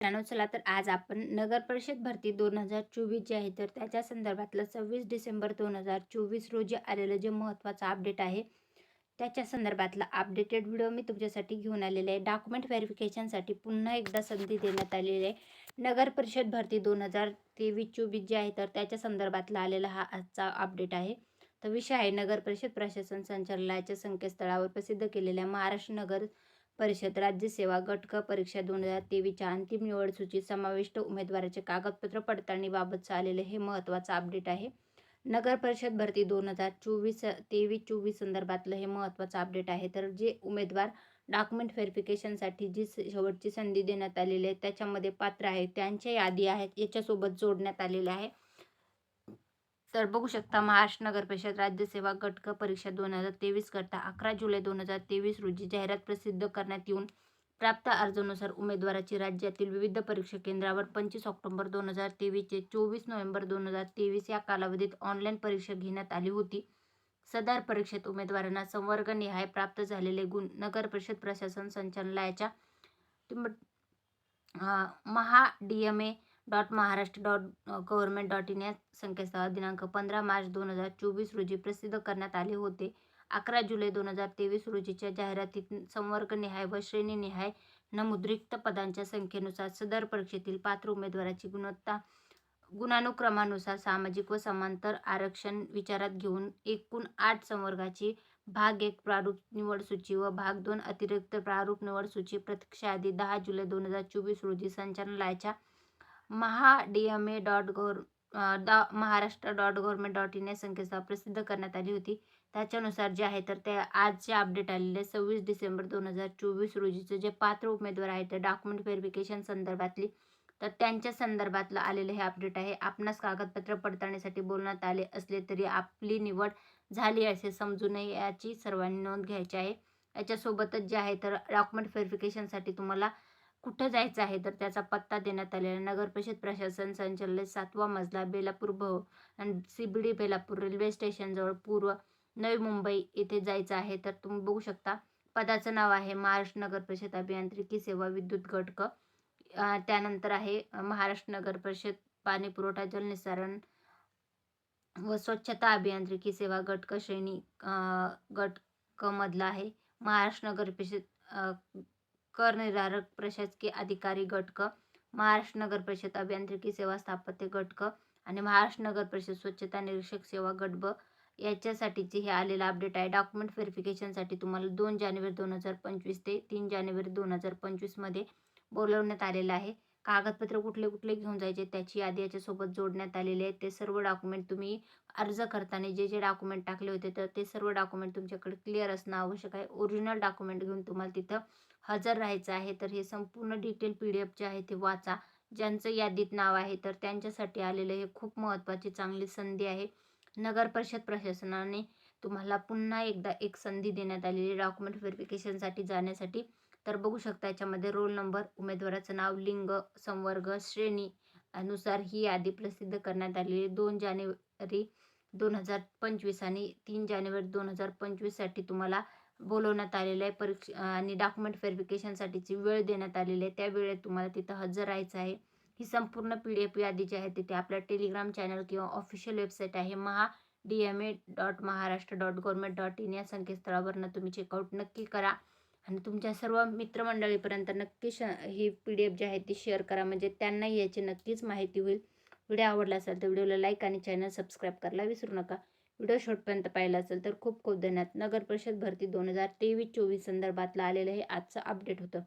मित्रांनो चला तर आज आपण नगर परिषद भरती दोन हजार चोवीस जे आहे तर त्याच्या संदर्भातलं सव्वीस डिसेंबर दोन हजार चोवीस रोजी आलेलं जे महत्त्वाचं अपडेट आहे त्याच्या संदर्भातला अपडेटेड व्हिडिओ मी तुमच्यासाठी घेऊन आलेले आहे. डॉक्युमेंट व्हेरिफिकेशनसाठी पुन्हा एकदा संधी देण्यात आलेली आहे. नगर परिषद भरती दोन हजार तेवीस चोवीस जे आहे तर त्याच्या संदर्भातला आलेला हा आजचा अपडेट आहे. तर विषय आहे नगर परिषद प्रशासन संचालनालयाच्या संकेतस्थळावर प्रसिद्ध केलेल्या महाराष्ट्र नगर परिषद राज्यसेवा सेवा गटक परीक्षा दोन हजार तेवीसच्या अंतिम निवड सूचीत समाविष्ट उमेदवाराचे कागदपत्र पडताळणीबाबतचं आलेले हे महत्त्वाचं अपडेट आहे. नगर परिषद भरती दोन हजार चोवीस तेवीस चोवीस संदर्भातलं हे महत्त्वाचं अपडेट आहे. तर जे उमेदवार डॉक्युमेंट व्हेरिफिकेशनसाठी जी शेवटची संधी देण्यात आलेली आहे त्याच्यामध्ये पात्र आहे त्यांच्या यादी आहेत याच्यासोबत जोडण्यात आलेले आहे. तर बघू शकता महाराष्ट्र नगर परिषद राज्यसेवा गटक परीक्षा दोन हजार तेवीस करता अकरा जुलै दोन हजार तेवीस रोजी जाहिरात प्रसिद्ध करण्यात येऊन प्राप्त अर्जानुसार उमेदवाराची राज्यातील विविध परीक्षा केंद्रावर पंचवीस ऑक्टोबर दोन हजार तेवीसचे चोवीस नोव्हेंबर दोन हजार तेवीस या कालावधीत ऑनलाईन परीक्षा घेण्यात आली होती. सदर परीक्षेत उमेदवारांना संवर्गनिहाय प्राप्त झालेले गुण नगर परिषद प्रशासन संचालनालयाच्या Maha D M A dot Maharashtra dot government dot in या संकेतस्थळावर दिनांक पंधरा मार्च दोन हजार चोवीस रोजी प्रसिद्ध करण्यात आले होते. अकरा जुलै दोन हजार तेवीस रोजीच्या जाहिरातीत संवर्गनिहाय व श्रेणीनिहाय नमुद्रिक्त पदांच्या संख्येनुसार सदर परीक्षेतील पात्र उमेदवाराची गुणवत्ता गुणानुक्रमानुसार सामाजिक व समांतर आरक्षण विचारात घेऊन एकूण आठ संवर्गाची भाग एक प्रारूप निवड सूची व भाग दोन अतिरिक्त प्रारूप निवड सूची प्रतीक्षा आधी दहा जुलै दोन हजार चोवीस रोजी संचालनालयाच्या Maha D M A dot gov dot Maharashtra dot government dot in या संकेतस्थळावर प्रसिद्ध करण्यात आली होती. त्याच्यानुसार जे आहे तर ते आज जे अपडेट आलेले सव्वीस डिसेंबर दोन हजार चोवीस रोजीचं जे पात्र उमेदवार आहेत ते डॉक्युमेंट व्हेरिफिकेशन संदर्भातली. तर त्यांच्या संदर्भातलं आलेलं हे अपडेट आहे. आपणास कागदपत्र पडताळणीसाठी बोलण्यात आले असले तरी आपली निवड झाली असे समजू नये याची सर्वांनी नोंद घ्यायची आहे. याच्यासोबतच जे आहे तर डॉक्युमेंट व्हेरिफिकेशनसाठी तुम्हाला कुठं जायचं आहे? तर त्याचा पत्ता देण्यात आलेला नगर परिषद प्रशासन संचालय सातवा मजला बेलापूर भव आणि सी बेलापूर रेल्वे स्टेशनजवळ पूर्व नवी मुंबई येथे जायचं आहे. तर तुम्ही बघू शकता पदाचं नाव आहे महाराष्ट्र नगर परिषद अभियांत्रिकी सेवा विद्युत घटक. त्यानंतर आहे महाराष्ट्र नगर परिषद पाणी पुरवठा जलनिसारण व स्वच्छता अभियांत्रिकी सेवा गटक श्रेणी गट क मधला आहे. महाराष्ट्र नगर परिषद कर निर्धारक प्रशासकीय अधिकारी गट क महाराष्ट्र नगर परिषद अभियांत्रिकी सेवा स्थापत्य गट क आणि महाराष्ट्र नगर परिषद स्वच्छता निरीक्षक सेवा गट ब याच्यासाठीचे हे आलेलं अपडेट आहे. डॉक्युमेंट व्हेरिफिकेशनसाठी तुम्हाला दोन जानेवारी दोन हजार पंचवीस ते तीन जानेवारी दोन हजार पंचवीसमध्ये बोलवण्यात आलेलं आहे. कागदपत्र कुठले कुठले घेऊन जायचे त्याची यादी याच्यासोबत जोडण्यात आलेली आहे. ते सर्व डॉक्युमेंट तुम्ही अर्ज करताना जे जे डॉक्युमेंट टाकले होते तर ते सर्व डॉक्युमेंट तुमच्याकडे क्लिअर असणं आवश्यक आहे. ओरिजिनल डॉक्युमेंट घेऊन तुम्हाला तिथं हजर राहायचं आहे. तर हे संपूर्ण डिटेल पी डी एफ जे आहे ते वाचा. ज्यांचं यादीत नाव आहे तर त्यांच्यासाठी आलेलं हे खूप महत्त्वाची चांगली संधी आहे. नगर परिषद प्रशासनाने तुम्हाला पुन्हा एकदा एक संधी देण्यात आलेली डॉक्युमेंट व्हेरिफिकेशनसाठी जाण्यासाठी. तर बघू शकता याच्यामध्ये रोल नंबर उमेदवाराचं नाव लिंग संवर्ग श्रेणी अनुसार ही यादी प्रसिद्ध करण्यात आलेली दोन जानेवारी दोन हजार पंचवीस आणि तीन जानेवारी दोन हजार पंचवीससाठी तुम्हाला बोलवण्यात आलेलं आहे. परीक्षा आणि डॉक्युमेंट व्हेरिफिकेशनसाठीची वेळ देण्यात आलेली आहे. त्या वेळेत तुम्हाला तिथं हजर राहायचं आहे. ही संपूर्ण पी डी एफ यादी जी आहे तिथे आपल्या टेलिग्राम चॅनल किंवा ऑफिशियल वेबसाईट आहे. Maha D M A dot Maharashtra dot government dot in या संकेतस्थळावरनं तुम्ही चेकआउट नक्की करा. आणि तुमच्या सर्व मित्रमंडळीपर्यंत नक्की श ही पी डी एफ जी आहे ती शेअर करा. म्हणजे त्यांनाही याची नक्कीच माहिती होईल. व्हिडिओ आवडला असेल तर व्हिडिओला लाईक आणि चॅनल सबस्क्राईब करायला विसरू नका. व्हिडिओ शॉर्टपर्यंत पाहिला असेल तर खूप खूप धन्यवाद. नगर परिषद भरती दोन हजार तेवीस चोवीस संदर्भातला आलेलं हे आजचं अपडेट होतं.